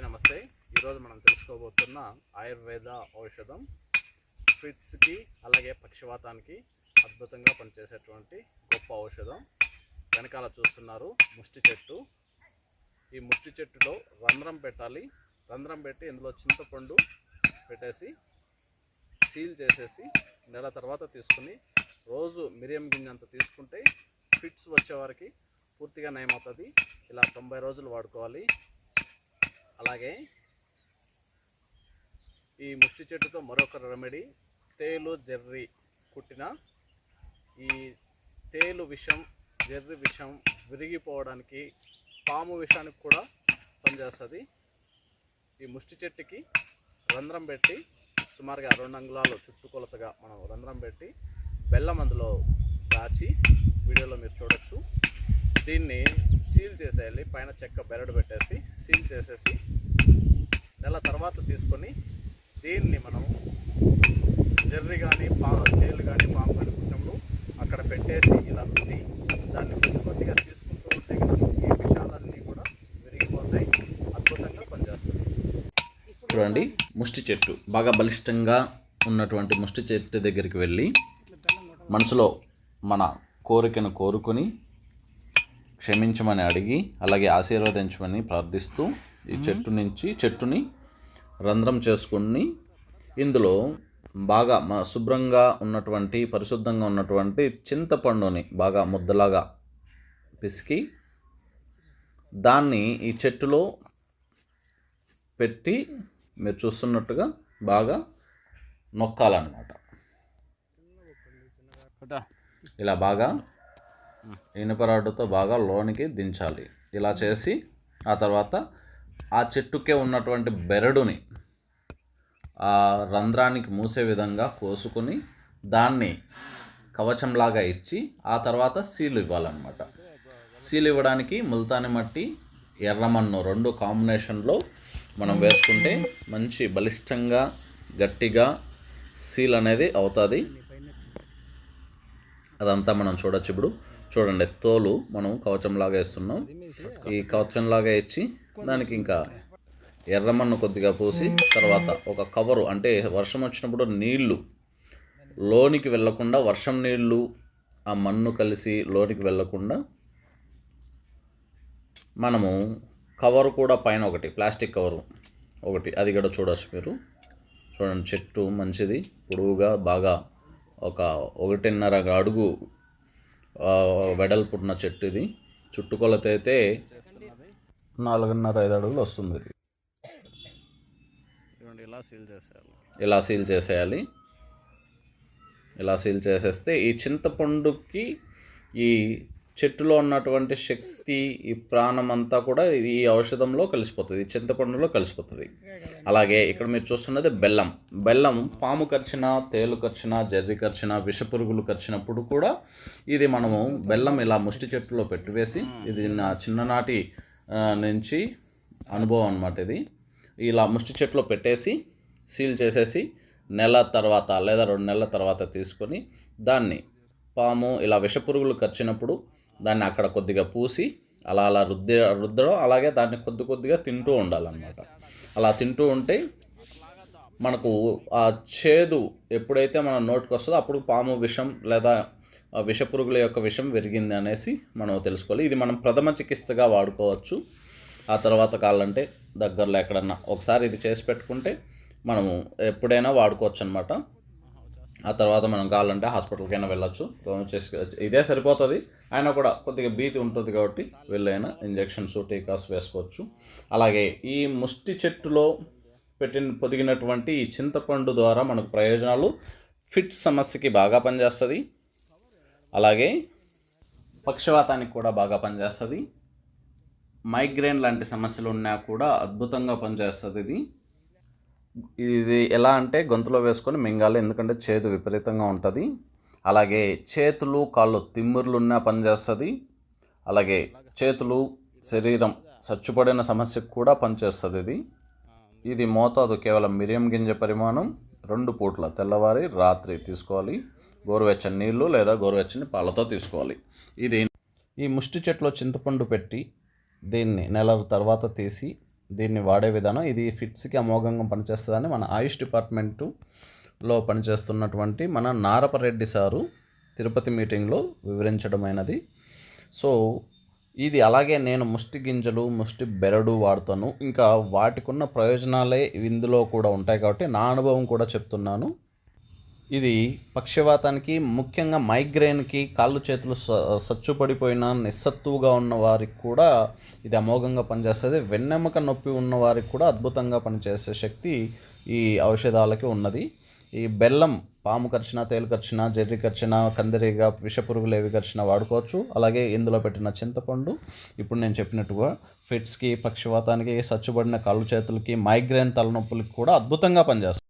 అందరికీ నమస్తే. ఈరోజు మనం తెలుసుకోబోతున్న ఆయుర్వేద ఔషధం ఫిట్స్కి అలాగే పక్షవాతానికి అద్భుతంగా పనిచేసేటువంటి గొప్ప ఔషధం. వెనకాల చూస్తున్నారు ముష్టి చెట్టు. ఈ ముష్టి చెట్టులో రంధ్రం పెట్టాలి. రంధ్రం పెట్టి ఇందులో చింతపండు పెట్టేసి సీల్ చేసేసి నెల తర్వాత తీసుకుని రోజు మిరియం గింజంత తీసుకుంటే ఫిట్స్ వచ్చేవారికి పూర్తిగా నయమవుతుంది. ఇలా తొంభై రోజులు వాడుకోవాలి. అలాగే ఈ ముష్టి చెట్టుతో మరొక రెమెడీ తేలు జర్రి కుట్టిన ఈ తేలు విషం జర్రి విషం విరిగిపోవడానికి పాము విషానికి కూడా పనిచేస్తుంది. ఈ ముష్టి చెట్టుకి రంధ్రం పెట్టి సుమారుగా రెండు అంగుళాలు చుట్టుకొలతగా మనం రంధ్రం పెట్టి బెల్లం అందులో దాచి వీడియోలో మీరు చూడొచ్చు. దీన్ని సీల్ చేసేయాలి పైన చెక్క బెరడు పెట్టేసి సీల్ చేసేసి నెల తర్వాత తీసుకొని దీన్ని మనం జర్రి కానీ పా తేలు కానీ పాము కానీ పుట్టినప్పుడు అక్కడ పెట్టేసి ఇలా రుద్ది దాన్ని కొద్ది కొద్దిగా తీసుకుంటూ ఉంటే ఈ విషయాలన్నీ కూడా విరిగిపోతాయి. అద్భుతంగా పనిచేస్తుంది. చూడండి ముష్టి చెట్టు. బాగా బలిష్టంగా ఉన్నటువంటి ముష్టి చెట్టు దగ్గరికి వెళ్ళి మనసులో మన కోరికను కోరుకొని క్షమించమని అడిగి అలాగే ఆశీర్వదించమని ప్రార్థిస్తూ ఈ చెట్టు నుంచి చెట్టుని రంధ్రం చేసుకుని ఇందులో బాగా మ- శుభ్రంగా ఉన్నటువంటి పరిశుద్ధంగా ఉన్నటువంటి చింతపండుని బాగా ముద్దలాగా పిసికి దాన్ని ఈ చెట్టులో పెట్టి మీరు చూస్తున్నట్టుగా బాగా నొక్కాలన్నమాట. ఇలా బాగా ఇనుపరాడుతో బాగా లోనికి దించాలి. ఇలా చేసి ఆ తర్వాత ఆ చెట్టుకే ఉన్నటువంటి బెరడుని ఆ రంధ్రానికి మూసే విధంగా కోసుకుని దాన్ని కవచంలాగా ఇచ్చి ఆ తర్వాత సీల్ ఇవ్వాలన్నమాట. సీలు ఇవ్వడానికి ముల్తాని మట్టి ఎర్రమన్ను రెండు కాంబినేషన్లో మనం వేసుకుంటే మంచి బలిష్టంగా గట్టిగా సీల్ అనేది అవుతుంది. అదంతా మనం చూడొచ్చు ఇప్పుడు. చూడండి తోలు మనం కవచంలాగా వేస్తున్నాం. ఈ కవచంలాగా ఇచ్చి దానికి ఇంకా ఎర్రమన్ను కొద్దిగా పోసి తర్వాత ఒక కవరు అంటే వర్షం వచ్చినప్పుడు నీళ్ళు లోనికి వెళ్ళకుండా వర్షం నీళ్ళు ఆ మన్ను కలిసి లోనికి వెళ్ళకుండా మనము కవర్ కూడా పైన ఒకటి ప్లాస్టిక్ కవరు ఒకటి. అది కూడా చూడవచ్చు మీరు. చూడండి చెట్టు మంచిది పొడవుగా బాగా ఒక ఒకటిన్నర అడుగు వెడల్పున్న చెట్టు ఇది చుట్టుకొలత అయితే నాలుగున్నర ఐదు అడుగులు వస్తుంది. ఇది ఇలా సీల్ చేసేయాలి. ఇలా సీల్ చేసేయాలి. ఇలా సీల్ చేసేస్తే ఈ చింతపండుకి ఈ చెట్టులో ఉన్నటువంటి శక్తి ఈ ప్రాణం అంతా కూడా ఇది ఈ ఔషధంలో కలిసిపోతుంది చింతపండులో కలిసిపోతుంది. అలాగే ఇక్కడ మీరు చూస్తున్నది బెల్లం. బెల్లం పాము కరిచిన తేలు కరిచిన జర్రి కరిచిన విషపురుగులు కరిచినప్పుడు కూడా ఇది మనము బెల్లం ఇలా ముష్టి చెట్టులో పెట్టివేసి ఇది నా చిన్ననాటి నుంచి అనుభవం అనమాట ఇది. ఇలా ముష్టి చెట్టులో పెట్టేసి సీల్ చేసేసి నెల తర్వాత లేదా రెండు నెలల తర్వాత తీసుకొని దాన్ని పాము ఇలా విషపురుగులు కరిచినప్పుడు దాన్ని అక్కడ కొద్దిగా పూసి అలా అలా రుద్ది రుద్దడం అలాగే దాన్ని కొద్ది కొద్దిగా తింటూ ఉండాలన్నమాట. అలా తింటూ ఉంటే మనకు ఆ చేదు ఎప్పుడైతే మన నోటికి వస్తుందో అప్పుడు పాము విషం లేదా విషపురుగుల యొక్క విషం విరిగింది అనేసి మనం తెలుసుకోవాలి. ఇది మనం ప్రథమ చికిత్సగా వాడుకోవచ్చు. ఆ తర్వాత కాలంటే దగ్గరలో ఎక్కడన్నా ఒకసారి ఇది చేసి పెట్టుకుంటే మనము ఎప్పుడైనా వాడుకోవచ్చు అనమాట ఆ తర్వాత మనం కావాలంటే హాస్పిటల్కైనా వెళ్ళొచ్చు. ఇదే సరిపోతుంది. అయినా కూడా కొద్దిగా భీతి ఉంటుంది కాబట్టి వెళ్ళైనా ఇంజెక్షన్స్ టీకాస్ వేసుకోవచ్చు. అలాగే ఈ ముష్టి చెట్టులో పెట్టిన పొదిగినటువంటి ఈ చింతపండు ద్వారా మనకు ప్రయోజనాలు ఫిట్ సమస్యకి బాగా పనిచేస్తుంది. అలాగే పక్షవాతానికి కూడా బాగా పనిచేస్తుంది. మైగ్రేన్ లాంటి సమస్యలు ఉన్నా కూడా అద్భుతంగా పనిచేస్తుంది ఇది. ఇది ఎలా అంటే గొంతులో వేసుకొని మింగాలి ఎందుకంటే చేదు విపరీతంగా ఉంటుంది. అలాగే చేతులు కాళ్ళు తిమ్మిర్లు ఉన్నా పనిచేస్తుంది. అలాగే చేతులు శరీరం చచ్చుపడిన సమస్యకు కూడా పనిచేస్తుంది ఇది. ఇది మోతాదు కేవలం మిరియం గింజ పరిమాణం రెండు పూట్ల తెల్లవారి రాత్రి తీసుకోవాలి. గోరువెచ్చని నీళ్ళు లేదా గోరువెచ్చని పాలతో తీసుకోవాలి. ఇది ఈ ముష్టి చెట్లో చింతపండు పెట్టి దీన్ని నెల తర్వాత తీసి దీన్ని వాడే విధానం ఇది ఫిట్స్కి అమోఘంగా పనిచేస్తుందని మన ఆయుష్ డిపార్ట్మెంటులో పనిచేస్తున్నటువంటి మన నారపరెడ్డి సారు తిరుపతి మీటింగ్లో వివరించడమైనది. సో ఇది అలాగే నేను ముష్టి గింజలు ముష్టి బెరడు వాడుతాను. ఇంకా వాటికున్న ప్రయోజనాలే ఇందులో కూడా ఉంటాయి కాబట్టి నా అనుభవం కూడా చెప్తున్నాను. ఇది పక్షవాతానికి ముఖ్యంగా మైగ్రేన్కి కాళ్ళు చేతులు స- సచ్చుపడిపోయిన నిస్సత్తువుగా ఉన్న వారికి కూడా ఇది అమోఘంగా పనిచేస్తుంది. వెన్నెముక నొప్పి ఉన్న వారికి కూడా అద్భుతంగా పనిచేసే శక్తి ఈ ఔషధాలకి ఉన్నది. ఈ బెల్లం పాము కరిచిన తేలు కరిచిన జెర్రి కరిచిన కందిరీగ విషపురుగులు ఏవి కరిచినా వాడుకోవచ్చు. అలాగే ఇందులో పెట్టిన చింతపండు ఇప్పుడు నేను చెప్పినట్టుగా ఫిట్స్కి పక్షవాతానికి సచ్చుబడిన కాళ్ళు చేతులకి మైగ్రేన్ తలనొప్పులకి కూడా అద్భుతంగా పనిచేస్తుంది.